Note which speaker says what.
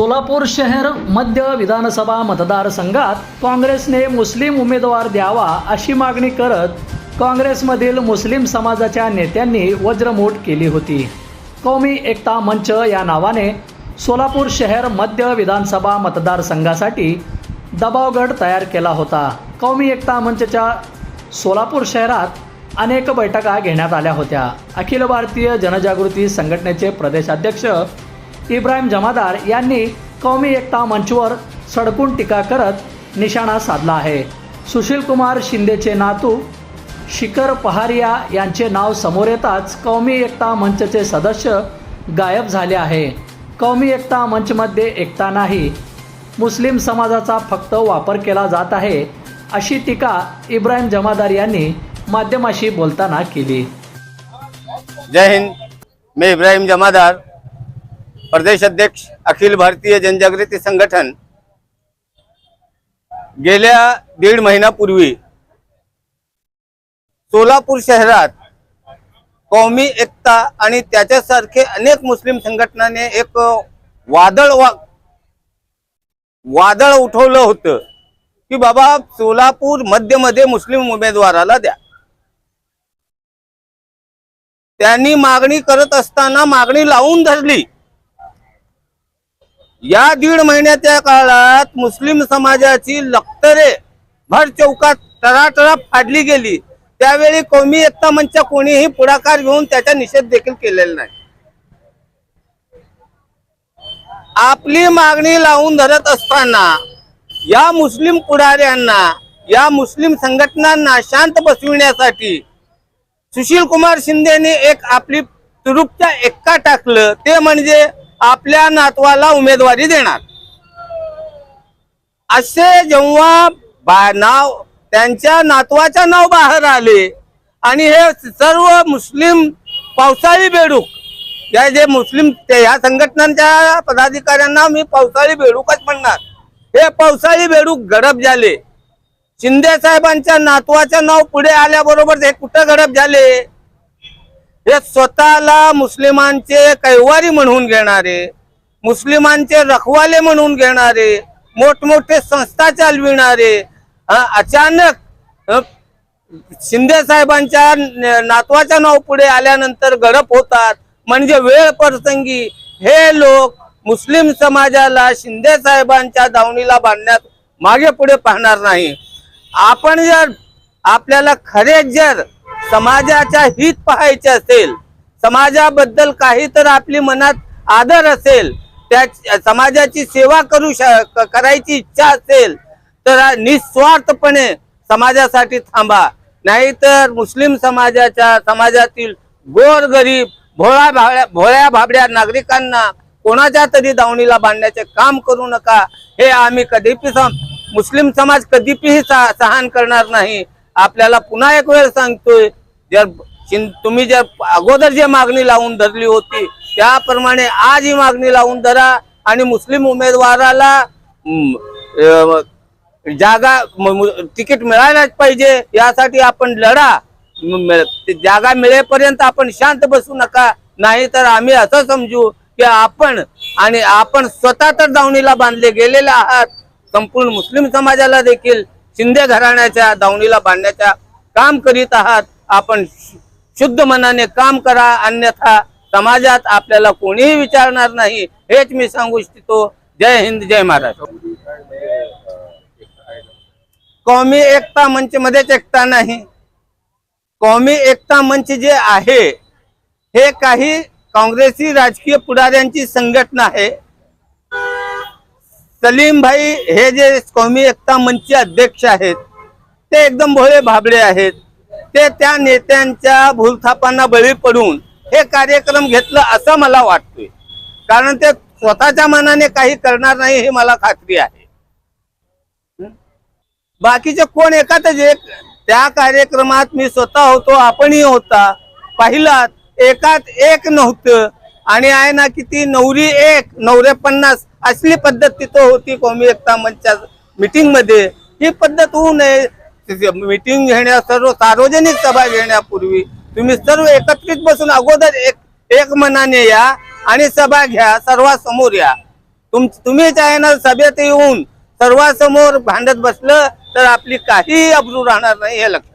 Speaker 1: सोलापूर शहर मध्य विधानसभा मतदारसंघात काँग्रेसने मुस्लिम उमेदवार द्यावा अशी मागणी करत काँग्रेसमधील मुस्लिम समाजाच्या नेत्यांनी वज्रमूठ केली होती. कौमी एकता मंच या नावाने सोलापूर शहर मध्य विधानसभा मतदारसंघासाठी दबावगड तयार केला होता. कौमी एकता मंचच्या सोलापूर शहरात अनेक बैठका घेण्यात आल्या होत्या. अखिल भारतीय जनजागृती संघटनेचे प्रदेशाध्यक्ष इब्राहिम जमादार यांनी कौमी एकता मंचवर सडकून टीका करत निशाणा साधला आहे. सुशील कुमार शिंदेचे नातू शिखर पहारिया यांचे नाव समोर येताच कौमी एकता मंचचे सदस्य गायब झाले आहे. कौमी एकता मंचमध्ये एकता नाही. मुस्लिम समाजाचा फक्त वापर केला जात आहे अशी टीका इब्राहिम जमादार यांनी माध्यमाशी बोलताना केली.
Speaker 2: जय हिंद. मी इब्राहिम जमादार प्रदेश अध्यक्ष अखिल भारतीय जनजागृती संघटन. गेल्या दीड महिन्यापूर्वी सोलापूर शहरात कौमी एकता आणि त्याच्यासारखे अनेक मुस्लिम संघटनाने एक वादळ वा वादळ उठवलं होतं की बाबा सोलापूर मध्यमध्ये मुस्लिम उमेदवाराला द्या. त्यांनी मागणी करत असताना मागणी लावून धरली. या दीड महिन्याच्या काळात मुस्लिम समाजाची लक्तरे भर चौकात टराटरा फाडली गेली. त्यावेळी कौमी एकता मंच कोणीही पुढाकार घेऊन त्याचा निषेध देखील केलेला नाही. आपली मागणी लावून धरत असताना या मुस्लिम पुढाऱ्यांना या मुस्लिम संघटनांना शांत बसविण्यासाठी सुशील कुमार शिंदेने एक आपली तुरुपच्या एक्का टाकलं. ते म्हणजे आपल्या नातवाला उमेदवारी देणार. असे जेव्हा बा- नाव त्यांच्या नातवाच्या नाव बाहेर आले आणि हे सर्व मुस्लिम पावसाळी बेडूक या जे मुस्लिम ते या संघटनांच्या पदाधिकाऱ्यांना मी पावसाळी बेडूकच म्हणणार. हे पावसाळी बेडूक गडप झाले. शिंदे साहेबांच्या नातवाचं नाव पुढे आल्याबरोबर हे कुठं गडप झाले? हे स्वतःला मुस्लिमांचे कैवारी म्हणून घेणारे मुस्लिमांचे रखवाले म्हणून घेणारे मोठमोठे संस्था चालविणारे अचानक शिंदे साहेबांच्या नातवाच्या नाव पुढे आल्यानंतर गडप होतात. म्हणजे वेळ प्रसंगी हे लोक मुस्लिम समाजाला शिंदे साहेबांच्या दावणीला बांधण्यात मागे पुढे पाहणार नाही. आपण जर आपल्याला खरे जर समाजाच्या हित पाहायचे असेल समाजाबद्दल काही तर आपली मनात आदर असेल त्या समाजाची सेवा करू श- करायची इच्छा असेल तर निस्वार्थपणे समाजासाठी थांबा. नाहीतर मुस्लिम समाजाच्या समाजातील गोर गरीब भोळा भाड्या भोळ्या भाबड्या नागरिकांना कोणाच्या तरी दावणीला बांधण्याचे काम करू नका. हे आम्ही कधीपी सम- मुस्लिम समाज कधीपीही सा- सहन करणार नाही. आपल्याला पुन्हा एक वेळ सांगतोय जर तुम्ही जर अगोदर जे मागणी लावून धरली होती त्याप्रमाणे आज ही मागणी लावून धरा आणि मुस्लिम उमेदवाराला जागा तिकीट मिळायलाच पाहिजे यासाठी आपण लढा. जागा मिळेपर्यंत आपण शांत बसू नका. नाही तर आम्ही असं समजू की आपण आणि आपण स्वतः तर दावणीला बांधले गेलेले आहात. संपूर्ण मुस्लिम समाजाला देखील शिंदे घराण्याच्या दावणीला बांधण्याच्या काम करीत आहात. आपण शुद्ध मनाने काम करा अन्यथा समाजात आपल्याला कोणीही विचारणार नाही हेच मी सांगू इच्छितो. जय हिंद जय महाराष्ट्र. कौमी एकता मंच मध्येच एकता नाही. कौमी एकता मंच जे आहे हे काही काँग्रेसी राजकीय पुढाऱ्यांची संघटना आहे. सलीम भाई हे जे कौमी एकता मंचचे अध्यक्ष आहेत ते एकदम भोळे भाबडे आहेत. ते त्या नेत्यांच्या भूलथापांना बळी पडून हे कार्यक्रम घेतलं असं मला वाटतोय. कारण ते स्वतःच्या मनाने काही करणार नाही हे मला खात्री आहे. बाकीचे कोण एकातच एक त्या कार्यक्रमात मी स्वतः होतो आपणही होता. पाहिलात एकात एक नव्हतं. आणि आहे ना किती नवरी एक नवरे पन्नास असली पद्धत तिथं होती कौमी एकता मंचच्या मीटिंगमध्ये. ही पद्धत होऊ नये. मीटिंग घेण्या सर्व सार्वजनिक सभा घेण्यापूर्वी तुम्ही सर्व एकत्रित बसून अगोदर एक एक मनाने या आणि सभा घ्या सर्वांसमोर या. तुम तुम्हीच आहे ना सभेत येऊन सर्वांसमोर भांडत बसलं तर आपली काही अब्रू राहणार नाही हे लक्षात